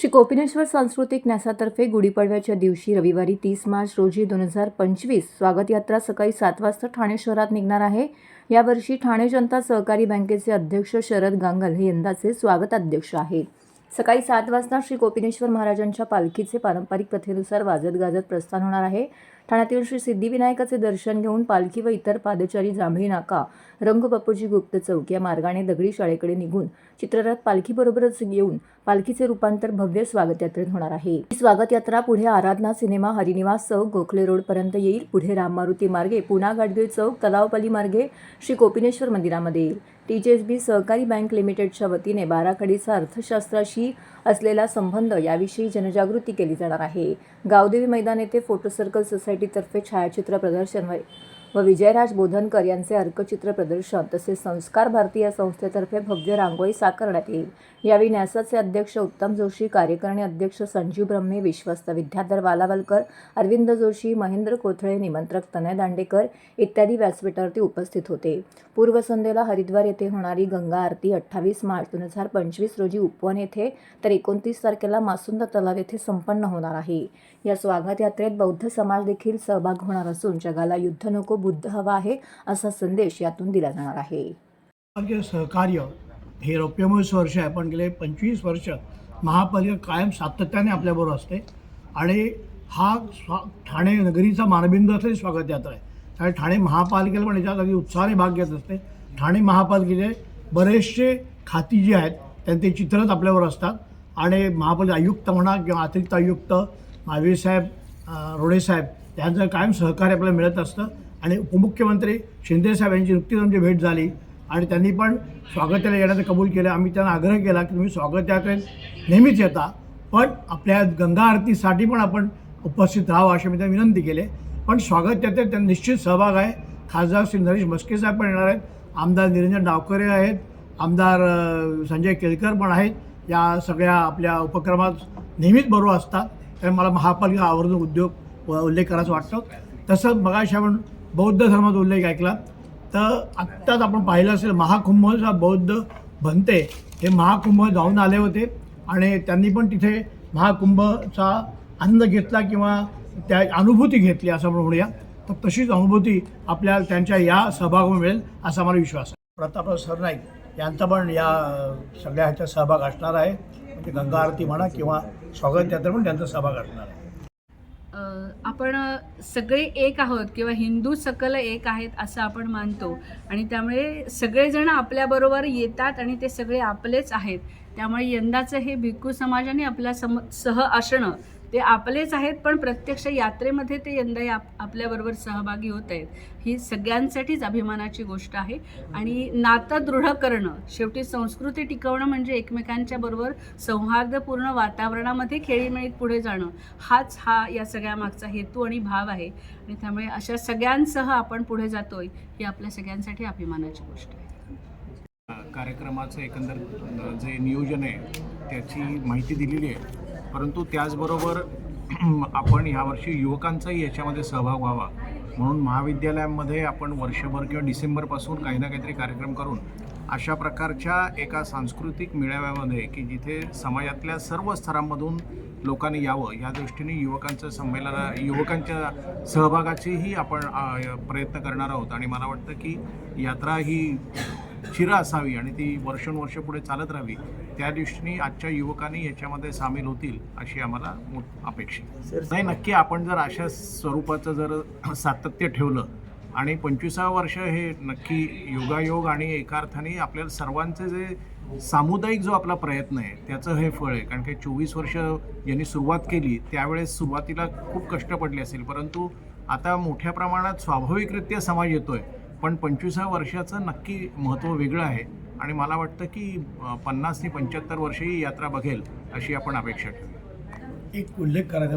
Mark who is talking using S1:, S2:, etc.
S1: श्री कोपिनेश्वर सांस्कृतिक न्यासातर्फे गुढीपाडव्याच्या दिवशी रविवारी तीस मार्च रोजी दोन हजार पंचवीस स्वागत यात्रा सकाळी सात वाजता ठाणे शहरात निघणार आहे. यावर्षी ठाणे जनता सहकारी बँकेचे अध्यक्ष शरद गांगल हे यंदाचे स्वागताध्यक्ष आहेत. सकाळी सात वाजता श्री कोपिनेश्वर महाराजांच्या पालखीचे पारंपरिक प्रथेनुसार वाजत गाजत प्रस्थान होणार आहे. ठाण्यातील श्री सिद्धिविनायकाचे दर्शन घेऊन पालखी व इतर पादचारी जांभळी नाका रंगबापूजी गुप्त चौक या मार्गाने दगडी शाळेकडे निघून चित्ररथ पालखीबरोबरच येऊन पालखीचे रूपांतर भव्य स्वागत यात्रेत होणार आहे. ही स्वागत यात्रा पुढे आराधना सिनेमा हरिनिवास चौक गोखले रोड पर्यंत येईल. पुढे राम मारुती मार्गे पुणा गाडगीळ चौक तलावपाली मार्गे श्री कोपिनेश्वर मंदिरामध्ये येईल. टीचेएसबी सहकारी बँक लिमिटेडच्या वतीने बाराखडीचा अर्थशास्त्राशी असलेला संबंध याविषयी जनजागृती केली जाणार आहे. गावदेवी मैदान येथे फोटो सर्कल सोसायटीतर्फे छायाचित्र प्रदर्शन व विजयराज बोधनकर यांचे अर्कचित्र प्रदर्शन तसेच संस्कार भारती या संस्थेतर्फे भव्य रांगोळी साकारण्यात येईल. यावेळी न्यासाचे अध्यक्ष उत्तम जोशी कार्यकारिणी अध्यक्ष संजीव ब्रह्मे विश्वस्त विद्याधर वालावलकर अरविंद जोशी महेंद्र कोथळे निमंत्रक तनय दांडेकर इत्यादी व्यासपीठावरती उपस्थित होते. पूर्वसंध्येला हरिद्वार येथे होणारी गंगा आरती अठ्ठावीस मार्च दोन हजार पंचवीस रोजी उपवन येथे तर एकोणतीस तारखेला मासुंदा तलाव येथे संपन्न होणार आहे. या स्वागत यात्रेत बौद्ध समाज देखील सहभाग होणार असून जगाला युद्ध नको बुद्ध हवा आहे असा संदेश यातून दिला जाणार आहे.
S2: सहकार्य हे रौप्यमय वर्ष आहे. पण गेले पंचवीस वर्ष महापालिका कायम सातत्याने आपल्याबरोबर असते. आणि हा स्वा ठाणे नगरीचा मानबिंदू असलेली स्वागत यात्रा आहे. आणि ठाणे महापालिकेला पण याच्यात अगदी उत्साहाने भाग घेत असते. ठाणे महापालिकेचे बरेचसे खाती जी आहेत त्यांचे चित्रच आपल्यावर असतात. आणि महापालिका आयुक्त म्हणा किंवा अतिरिक्त आयुक्त महावीर साहेब रोडेसाहेब त्यांचं यांचं कायम सहकार्य आपल्याला मिळत असतं. आणि उपमुख्यमंत्री शिंदे साहेब यांची नुकतीच आमची भेट झाली. आणि त्यांनी पण स्वागताला येण्याचं कबूल केलं. आम्ही त्यांना आग्रह केला की तुम्ही स्वागताकडे नेहमीच येता. पण आपल्या गंगा आरतीसाठी पण आपण उपस्थित राहावं अशी मी त्यांना विनंती केली. पण स्वागत यात्रेत त्यांना निश्चित सहभाग आहे. खासदार श्री नरेश मस्के साहेब पण येणार आहेत. आमदार निरंजन डावकरे आहेत. आमदार संजय केळकर पण आहेत. या सगळ्या आपल्या उपक्रमात नेहमीच बरोबर असतात. तर मला महापालिका आवर्जून उद्योग व उल्लेख करायचं वाटतं. तसंच मगाशी आपण बौद्ध धर्माचा उल्लेख ऐकला. तर आत्ताच आपण पाहिलं असेल महाकुंभचा बौद्ध भंते हे महाकुंभ जाऊन आले होते. आणि त्यांनी पण तिथे महाकुंभचा आनंद घेतला किंवा त्या अनुभूती घेतली असं आपण म्हणूया. तर तशीच अनुभूती आपल्या त्यांच्या या सहभागामुळे मिळेल असा मला विश्वास आहे. प्रतापराव सरनाईक यांचा पण या सगळ्या ह्याच्यात सहभाग असणार आहे. म्हणजे गंगा आरती म्हणा किंवा स्वागत यात्रा पण त्यांचा सहभाग असणार आहे.
S3: आपण सगळे एक आहोत किंवा हिंदू सकल एक आहेत असं आपण मानतो. आणि त्यामुळे सगळेजण आपल्याबरोबर येतात आणि ते सगळे आपलेच आहेत. त्यामुळे यंदाचं हे भिक्खू समाजाने आपल्या सम सह असणं ते आपलेच आहेत पण प्रत्यक्ष यात्रेमध्ये ते यंदा आप आपल्याबरोबर सहभागी होत आहेत. ही सगळ्यांसाठीच अभिमानाची गोष्ट आहे. आणि नातं दृढ करणं शेवटी संस्कृती टिकवणं म्हणजे एकमेकांच्या बरोबर सौहार्दपूर्ण वातावरणामध्ये खेळीमेळीत पुढे जाणं हाच हा या सगळ्या मागचा हेतू आणि भाव आहे. आणि त्यामुळे अशा सगळ्यांसह आपण पुढे जातोय ही आपल्या सगळ्यांसाठी अभिमानाची गोष्ट आहे.
S4: कार्यक्रमाचं एकंदर जे नियोजन आहे त्याची माहिती दिलेली आहे. परंतु त्याचबरोबर आपण यावर्षी युवकांचाही याच्यामध्ये सहभाग व्हावा. म्हणून महाविद्यालयांमध्ये आपण वर्षभर किंवा डिसेंबरपासून काही ना काहीतरी कार्यक्रम करून अशा प्रकारच्या एका सांस्कृतिक मेळाव्यामध्ये की जिथे समाजातल्या सर्व स्तरांमधून लोकांनी यावं या दृष्टीने युवकांचं संमेलन युवकांच्या सहभागाचीही आपण प्रयत्न करणार आहोत. आणि मला वाटतं की यात्रा ही चिर असावी आणि ती वर्षानुवर्ष पुढे चालत राहावी. त्या दृष्टीने आजच्या युवकांनी याच्यामध्ये सामील होतील अशी आम्हाला अपेक्षा आहे. नाही नक्की आपण जर अशा स्वरूपाचं जर सातत्य ठेवलं आणि पंचवीसावं वर्ष हे नक्की योगायोग आणि एका अर्थाने आपल्याला सर्वांचे जे सामुदायिक जो आपला प्रयत्न आहे त्याचं हे फळ आहे. कारण की चोवीस वर्ष ज्यांनी सुरुवात केली त्यावेळेस सुरुवातीला खूप कष्ट पडले असेल. परंतु आता मोठ्या प्रमाणात स्वाभाविकरित्या समाज येतोय. पण पंचवीसाव्या वर्षाचं नक्की महत्त्व वेगळं आहे. आणि मला वाटतं की पन्नास ते पंच्याहत्तर वर्षे ही यात्रा बघेल अशी आपण अपेक्षा ठेवू.
S2: एक उल्लेख करायचा